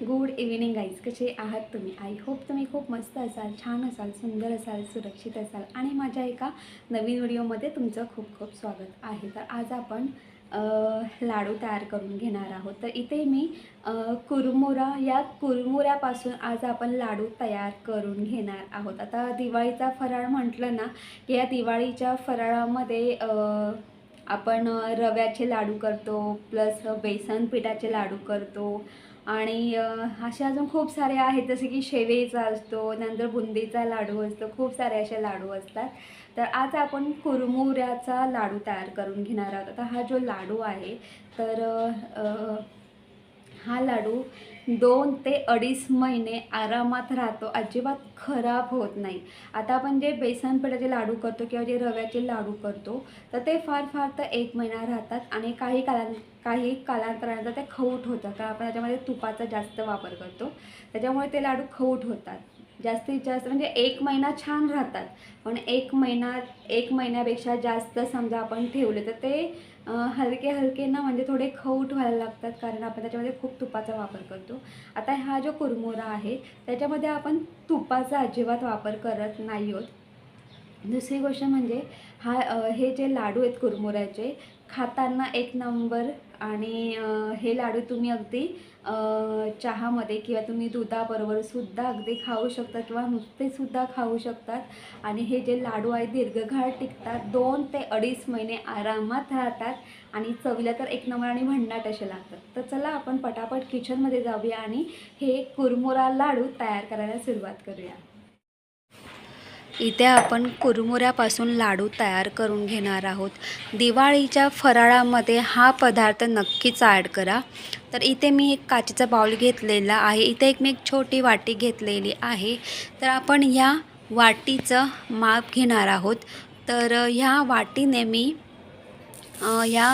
Good evening guys कसे आहात तुम्ही? आय होप तुम्ही खूप मस्त असाल छान असाल सुंदर असाल सुरक्षित असाल आणि माझ्या एका नवीन व्हिडिओमध्ये तुमचं खूप खूप स्वागत आहे. तर आज आपण लाडू तयार करून घेणार आहोत. तर इथे मी कुरमुरा या कुरमुऱ्यापासून आज आपण लाडू तयार करून घेणार आहोत. आता दिवाळीचा फराळ म्हटलं ना की या दिवाळीच्या फराळामध्ये आपण रव्याचे लाडू करतो प्लस बेसन पिठाचे लाडू करतो आणि असे अजून खूप सारे आहेत जसे की शेवेचा असतो नंतर बुंदीचा लाडू असतो खूप सारे असे लाडू असतात. तर आज आपण कुरमुऱ्याचा लाडू तयार करून घेणार आहोत. आता हा जो लाडू आहे तर हा लाडू दोन ते अडीच महिने आरामात राहतो. अजिबात खराब होत नाही. आता आपण जे बेसन पिठाचे लाडू करतो किंवा जे रव्याचे लाडू करतो तर ते फार फार तर एक महिना राहतात आणि काही काला काही कालांतरानंतर ते खऊट होतं कारण आपण त्याच्यामध्ये तुपाचा जास्त वापर करतो. त्याच्यामुळे ते लाडू खऊट होतात. जास्तीत जास्त म्हणजे एक महिना छान राहतात. पण एक महिना एक महिन्यापेक्षा जास्त समजा आपण ठेवले तर ते हलके हलके ना म्हणजे थोडे खऊट व्हायला लागतात कारण आपण त्याच्यामध्ये खूप तुपाचा वापर करतो. आता हा जो कुरमुरा आहे त्याच्यामध्ये आपण तुपाचा अजिबात वापर करत नाही आहोत दुसरी गोष्ट म्हणजे हा हे जे लाडू आहेत कुरमुऱ्याचे खाताना एक नंबर आणि हे लाडू तुम्ही अगदी चहामध्ये किंवा तुम्ही दुधाबरोबर सुद्धा अगदी खाऊ शकता किंवा नुसतेसुद्धा खाऊ शकतात. आणि हे जे लाडू आहे दीर्घकाळ टिकतात दोन ते अडीच महिने आरामात राहतात. आणि चवीला तर एक नंबर आणि भन्नाट असे लागतात. तर चला आपण पटापट किचनमध्ये जाऊया आणि हे कुरमुरा लाडू तयार करायला सुरुवात करूया. इथे आपण कुरमुऱ्यापासून लाडू तयार करून घेणार आहोत. दिवाळीच्या फराळामध्ये हा पदार्थ नक्कीच ॲड करा. तर इथे मी एक काचेचा बाउल घेतलेला आहे. इथे एक मी एक छोटी वाटी घेतलेली आहे. तर आपण ह्या वाटीचं माप घेणार आहोत. तर ह्या वाटीने मी ह्या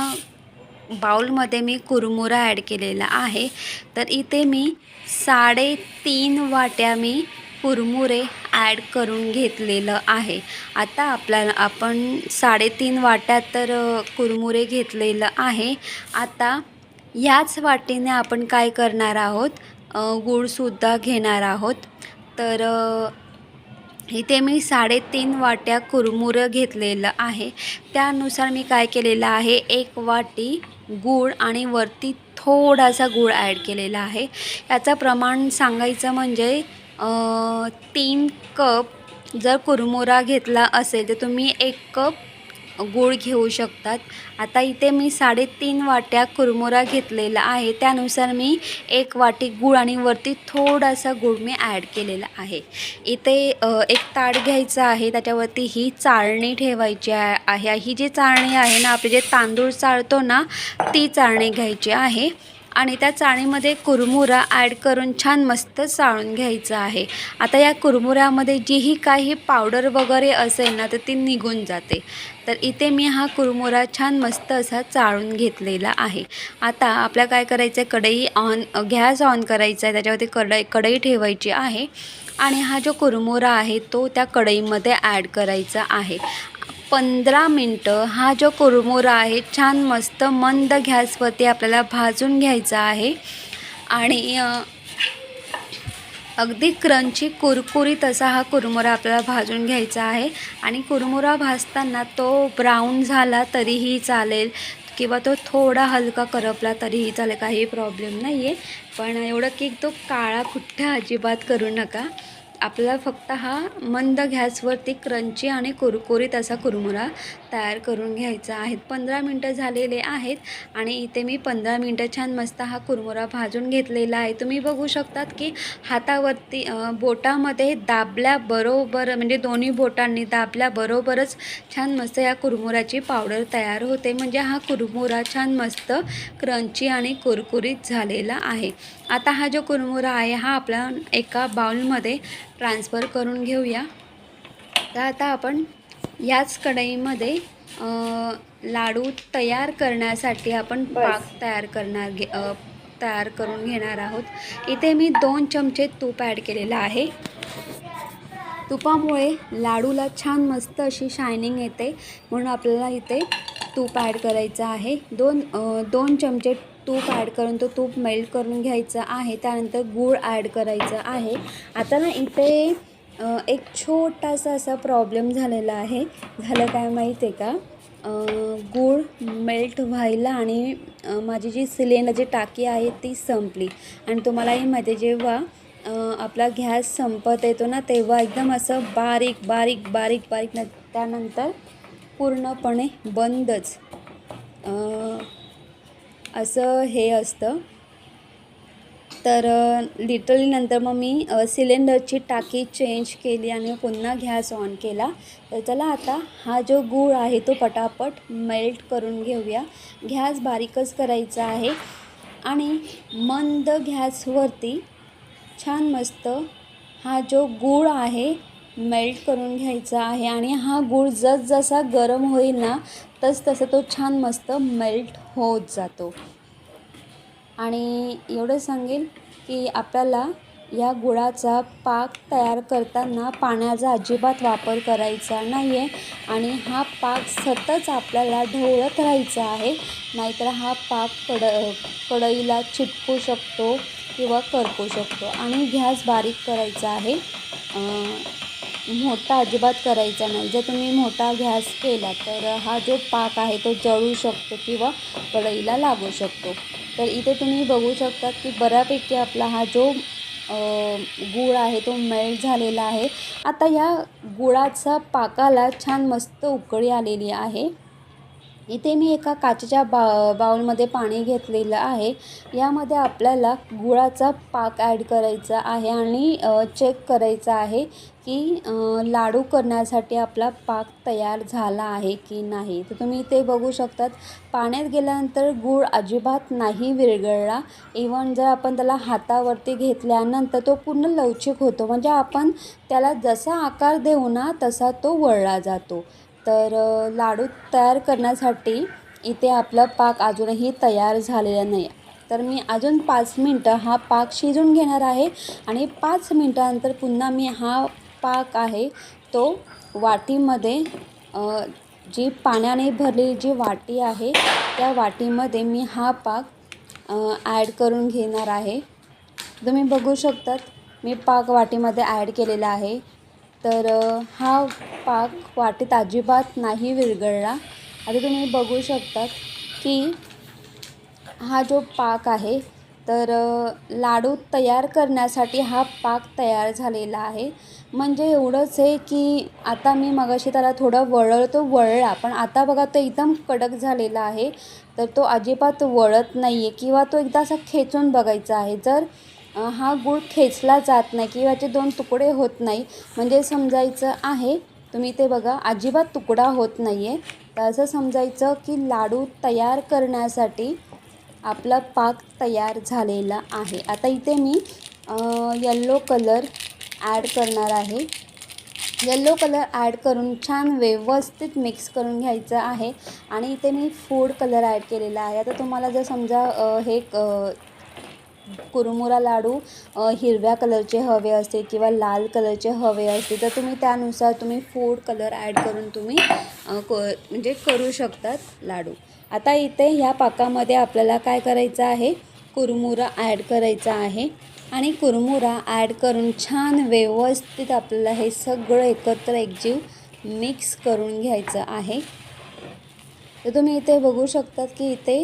बाउलमध्ये मी कुरमुरा ॲड केलेला आहे. तर इथे मी साडेतीन वाट्या मी कुरमुरे ॲड करून घेतलेलं आहे. आता आपल्याला आपण साडेतीन वाट्यात तर कुरमुरे घेतलेलं आहे. आता याच वाटीने आपण काय करणार आहोत? गूळसुद्धा घेणार आहोत. तर इथे मी साडेतीन वाट्या कुरमुरं घेतलेलं आहे. त्यानुसार मी काय केलेलं आहे? एक वाटी गूळ आणि वरती थोडासा गूळ ॲड केलेला आहे. याचं प्रमाण सांगायचं म्हणजे तीन कप जर कुरमुरा घेतला असेल तर तुम्ही एक कप गूळ घेऊ शकतात. आता इथे मी साडेतीन वाट्या कुरमुरा घेतलेला आहे. त्यानुसार मी एक वाटी गूळ आणि वरती थोडासा गूळ मी ॲड केलेला आहे. इथे एक ताट घ्यायचं आहे. त्याच्यावरती ही चाळणी ठेवायची आहे. ही जी चाळणी आहे ना आपली जे तांदूळ चाळतो ना ती चाळणी घ्यायची आहे. आणि त्या चाळणीमध्ये कुरमुरा ॲड करून छान मस्त चाळून घ्यायचं आहे. आता या कुरमुऱ्यामध्ये जीही काही पावडर वगैरे असेल ना तर ती निघून जाते. तर इथे मी हा कुरमुरा छान मस्त असा चाळून घेतलेला आहे. आता आपल्या काय करायचं आहे कढई ऑन गॅस ऑन करायचा आहे त्याच्यावरती कढई कढई ठेवायची आहे. आणि हा जो कुरमुरा आहे तो त्या कढईमध्ये ॲड करायचा आहे. पंधरा मिनटं हा जो कुरमुरा आहे छान मस्त मंद घ्यासवरती आपल्याला भाजून घ्यायचा आहे. आणि अगदी क्रंची कुरकुरीत असा हा कुरमुरा आपल्याला भाजून घ्यायचा आहे. आणि कुरमुरा भाजताना तो ब्राऊन झाला तरीही चालेल किंवा तो थोडा हलका करपला तरीही चालेल काही प्रॉब्लेम नाही आहे पण एवढं की तो काळा कुठ्ठा अजिबात करू नका. आपल्याला फक्त हा मंद गॅसवरती क्रंची आणि कुरकुरीत असा कुरमुरा तयार करून घ्यायचा आहेत. पंधरा मिनटं झालेले आहेत आणि इथे मी पंधरा मिनटं छान मस्त हा कुरमुरा भाजून घेतलेला आहे. तुम्ही बघू शकतात की हातावरती बोटामध्ये दाबल्याबरोबर म्हणजे दोन्ही बोटांनी दाबल्याबरोबरच छान मस्त या कुरमुराची पावडर तयार होते. म्हणजे हा कुरमुरा छान मस्त क्रंची आणि कुरकुरीत झालेला आहे. आता हा जो कुरमुरा आहे हा आपला एका बाउलमध्ये ट्रान्सफर करून घेऊया. तर आता आपण याच कढईमध्ये लाडू तयार करण्यासाठी आपण पाक तयार करणार घे तयार करून घेणार आहोत. इथे मी दोन चमचे तूप ॲड केलेलं आहे. तुपामुळे लाडूला छान मस्त अशी शायनिंग येते. म्हणून आपल्याला इथे तूप ॲड करायचं आहे. दोन दोन चमचे तूप ॲड करून तो तूप मेल्ट करून घ्यायचा आहे. त्यानंतर गूळ ॲड करायचं आहे. आता ना इथे एक छोटासा असा प्रॉब्लेम झालेला आहे. झालं काय माहीत आहे का गूळ मेल्ट व्हायला आणि माझी जी सिलेंडरची टाकी आहे ती संपली. आणि तुम्हालाही माहिती आहे जेव्हा आपला गॅस संपत येतो ना तेव्हा एकदम असं बारीक बारीक बारीक बारीक न त्यानंतर पूर्णपणे बंदच. असं हे असतं. तर लिटरली नंतर मग मी सिलेंडरची टाकी चेंज केली आणि पुन्हा गॅस ऑन केला. तर चला आता हा जो गूळ आहे तो पटापट मेल्ट करून घेऊया. गॅस बारीकच करायचा आहे आणि मंद गॅसवरती छान मस्त हा जो गूळ आहे मेल्ट करून घ्यायचा आहे आणि हा गूळ जसजसा गरम होईल ना तस तसं तो छान मस्त मेल्ट होत जातो. आणि एवढं सांगेल की आपल्याला या गुळाचा पाक तयार करताना पाण्याचा अजिबात वापर करायचा नाही आहे आणि हा पाक सतत आपल्याला ढवळत राहायचा आहे. नाहीतर हा पाक कड कढईला चिटकू शकतो किंवा करपू शकतो आणि गॅस बारीक करायचा आहे. मोठा अजिबात करायचा नाही. जर तुम्ही मोठा गॅस केला तर हा जो पाक आहे तो जळू शकतो किंवा कढईला लागू शकतो. तर इथे तुम्ही बघू शकता की बऱ्यापैकी आपला हा जो गूळ आहे तो मेल्ट झालेला आहे. आता या गुळाचा पाकाला छान मस्त उकळी आलेली आहे. इथे मी एका काचेच्या बा बाउलमध्ये पाणी घेतलेलं आहे. यामध्ये आपल्याला गुळाचा पाक ॲड करायचा आहे आणि चेक करायचा आहे की लाडू करण्यासाठी आपला पाक तयार झाला आहे की नाही. तर तुम्ही इथे बघू शकतात पाण्यात गेल्यानंतर गूळ अजिबात नाही विरघळला. इवन जर आपण त्याला हातावरती घेतल्यानंतर तो पूर्ण लवचिक होतो. म्हणजे आपण त्याला जसा आकार देऊ ना तसा तो वळला जातो. तर लाडू तयार करण्यासाठी इथे आपला पाक अजूनही तयार झालेला नाही तर मी अजून पाच मिनटं हा पाक शिजून घेणार आहे आणि पाच मिनटानंतर पुन्हा मी हा पाक आहे तो वाटीमध्ये जी पाण्याने भरलेली जी वाटी आहे त्या वाटीमध्ये मी हा पाक ॲड करून घेणार आहे. तुम्ही बघू शकतात मी पाक वाटीमध्ये ॲड केलेला आहे. तर हा पाक वाटीत अजिबात नाही विरघळला. आता तुम्ही बघू शकतात की हा जो पाक आहे तर लाडू तयार करण्यासाठी हा पाक तयार झालेला आहे. म्हणजे एवढंच आहे की आता मी मगाशी त्याला थोडं वळलं तो वळला. पण आता बघा तो एकदम कडक झालेला आहे. तर तो अजिबात वळत नाही आहे किंवा तो एकदा असा खेचून बघायचा आहे. जर हा गूळ खेचला जात नाही किंवा याचे दोन तुकडे होत नाही. म्हणजे समजायचं आहे तुम्ही ते बघा अजिबात तुकडा होत नाही आहे तर असं समजायचं की लाडू तयार करण्यासाठी आपला पाक तयार झालेला आहे. आता इथे मी यल्लो कलर ॲड करणार आहे. यल्लो कलर ॲड करून छान व्यवस्थित मिक्स करून घ्यायचं आहे. आणि इथे मी फूड कलर ॲड केलेला आहे. आता तुम्हाला जर समजा हे कुरमुरा लाडू हिरव्या कलरचे हवे असते किंवा लाल कलरचे हवे असतील तर तुम्ही त्यानुसार तुम्ही फूड कलर ॲड करून तुम्ही म्हणजे करू शकतात लाडू. आता इथे ह्या पाकामध्ये आपल्याला काय करायचं आहे? कुरमुरा ॲड करायचा आहे. आणि कुरमुरा ॲड करून छान व्यवस्थित आपल्याला हे सगळं एकत्र एकजीव मिक्स करून घ्यायचं आहे. तर तुम्ही इथे बघू शकतात की इथे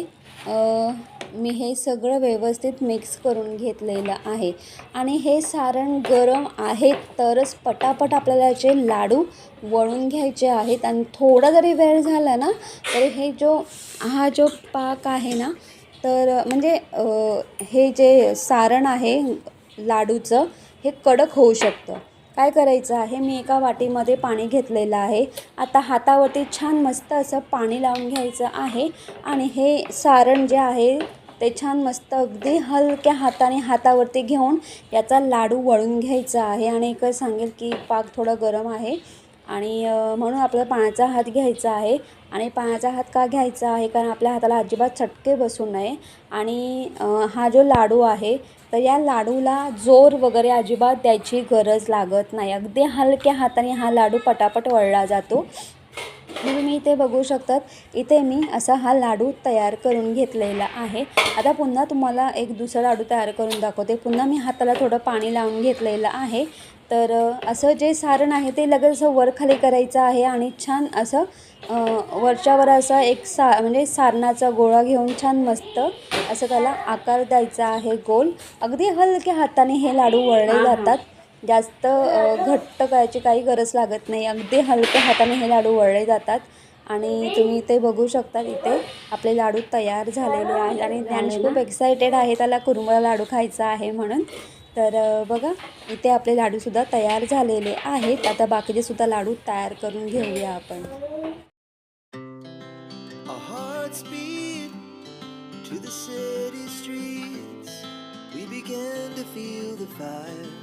मी हे सगळं व्यवस्थित मिक्स करून घेतलेलं आहे. आणि हे सारण गरम आहे तरच पटापट आपल्याला याचे लाडू वळून घ्यायचे आहेत. आणि थोडा जरी वेळ झाला ना तर हे जो हा जो पाक आहे ना तर म्हणजे हे जे सारण आहे लाडूचं हे कडक होऊ शकतं. काय करायचं आहे मी एका वाटीमध्ये पाणी घेतलेलं आहे. आता हातावरती छान मस्त असं पाणी लावून घ्यायचं आहे. आणि हे सारण जे आहे ते छान मस्त अगदी हलक्या हाताने हातावरती घेऊन याचा लाडू वळून घ्यायचा आहे. आणि एकच सांगेल की पाक थोडं गरम आहे. आणि म्हणून आपल्याला पाण्याचा हात घ्यायचा आहे. आणि पाण्याचा हात का घ्यायचा आहे? कारण आपल्या हाताला अजिबात चटके बसू नये. आणि हा जो लाडू आहे तर या लाडूला जोर वगैरे अजिबात द्यायची गरज लागत नाही. अगदी हलक्या हाताने हा लाडू पटापट वळला जातो. मी इथे बघू शकतात इथे मी असा हा लाडू तयार करून घेतलेला आहे. आता पुन्हा तुम्हाला एक दुसरा लाडू तयार करून दाखवते. पुन्हा मी हाताला थोडं पाणी लावून घेतलेलं आहे. तर असं जे सारण आहे ते लगेच असं वर खाली करायचं आहे आणि छान असं वरच्यावर असा एक सा म्हणजे सारणाचा गोळा घेऊन छान मस्त असं त्याला आकार द्यायचा आहे गोल. अगदी हलक्या हाताने हे लाडू वळले जातात. जास्त घट्ट करायची काही गरज लागत नाही. अगदी हलक्या हाताने हे लाडू वळले जातात. आणि तुम्ही इथे बघू शकता इथे आपले लाडू तयार झालेले आहेत. आणि ज्ञानेश खूप एक्सायटेड आहे त्याला कुरमुरा लाडू खायचा आहे म्हणून. तर बघा इथे आपले लाडूसुद्धा तयार झालेले आहेत. आता बाकीचे सुद्धा लाडू तयार करून घेऊया आपण. To the city streets. We began to feel the fire.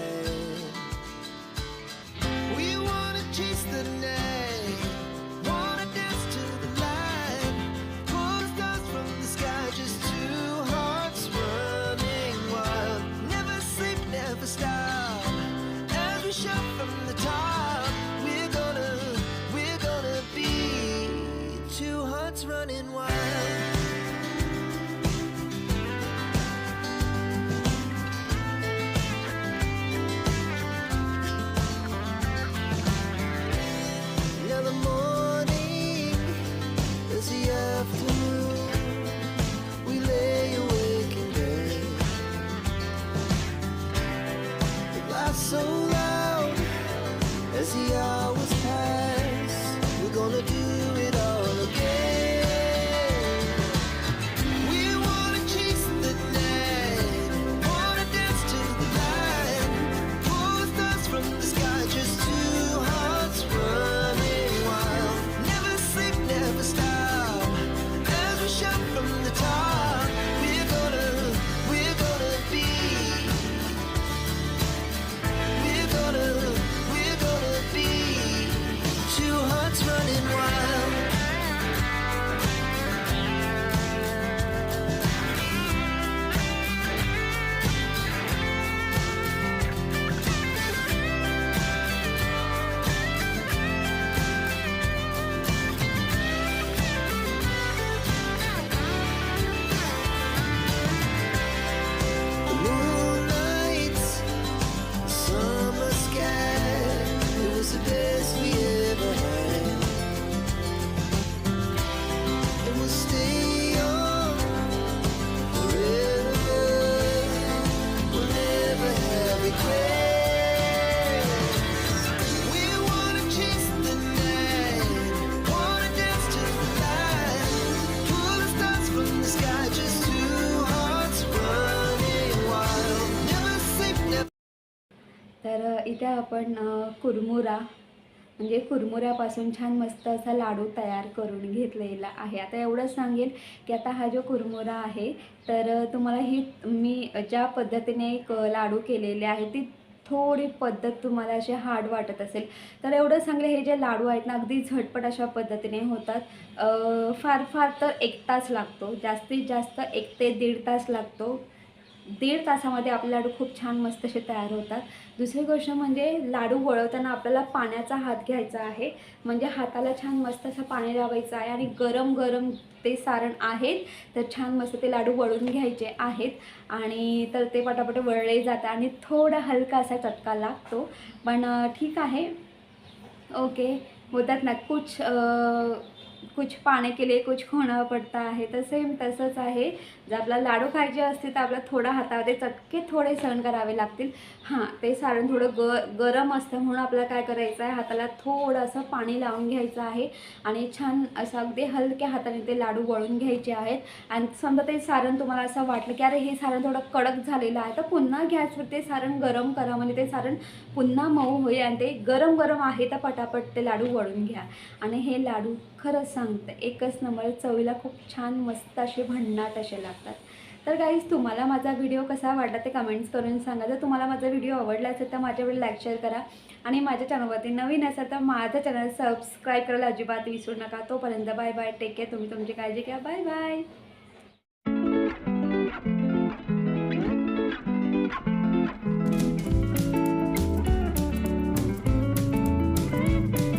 shall तर इथे आपण कुरमुरा म्हणजे कुरमुऱ्यापासून छान मस्त असा लाडू तयार करून घेतलेला आहे. आता एवढंच सांगेल की आता हा जो कुरमुरा आहे तर तुम्हाला ही मी ज्या पद्धतीने एक लाडू केलेले आहे ती थोडी पद्धत तुम्हाला अशी हार्ड वाटत असेल. तर एवढं सांगले हे जे लाडू आहेत ना अगदी झटपट अशा पद्धतीने होतात. फार फार तर एक तास लागतो. जास्तीत जास्त एक ते दीड तास लागतो. दीड तासामध्ये आपले लाडू खूप छान मस्त असे तयार होतात. दुसरी गोष्ट म्हणजे लाडू वळवताना आपल्याला पाण्याचा हात घ्यायचा आहे. म्हणजे हाताला छान मस्त असं पाणी लावायचं आहे आणि गरम गरम ते सारण आहेत तर छान मस्त ते लाडू वळून घ्यायचे आहेत. आणि तर ते पटापट वळले जातात आणि थोडा हलका असा चटका लागतो. पण ठीक आहे. ओके. बोलतात ना कुछ आ, कुछ पाने के लिए कुछ खोना पडता आहे तर सेम तसंच आहे. जर आपला लाडू खायचे असतील तर आपल्याला थोडा हातामध्ये चटके थोडे सहन करावे लागतील. हां ते सारण थोडं ग गरम असतं म्हणून आपल्याला काय करायचं आहे हाताला थोडं असं पाणी लावून घ्यायचं आहे. आणि छान असं अगदी हलक्या हाताने ते लाडू वळून घ्यायचे आहेत. आणि समजा ते सारण तुम्हाला असं वाटलं की अरे हे सारण थोडं कडक झालेलं आहे तर पुन्हा गॅसवर ते सारण गरम करा म्हणजे ते सारण पुन्हा मऊ होईल. आणि ते गरम गरम आहे तर पटापट ते लाडू वळून घ्या. आणि हे लाडू खरंच खरंच सांगते. एकच नंबर चवीला खूप छान मस्त असे भन्नाट असे लागतात. तर गाईज तुम्हाला माझा व्हिडिओ कसा वाटला ते कमेंट्स करून सांगा. जर तुम्हाला माझा व्हिडिओ आवडला असेल तर माझ्या व्हिडिओ लाईक शेअर करा. आणि माझ्या चॅनलवरती नवीन असेल तर माझं चॅनल सबस्क्राईब करायला अजिबात विसरू नका. तोपर्यंत बाय बाय टेक केअर तुम्ही तुमची काळजी घ्या. Bye bye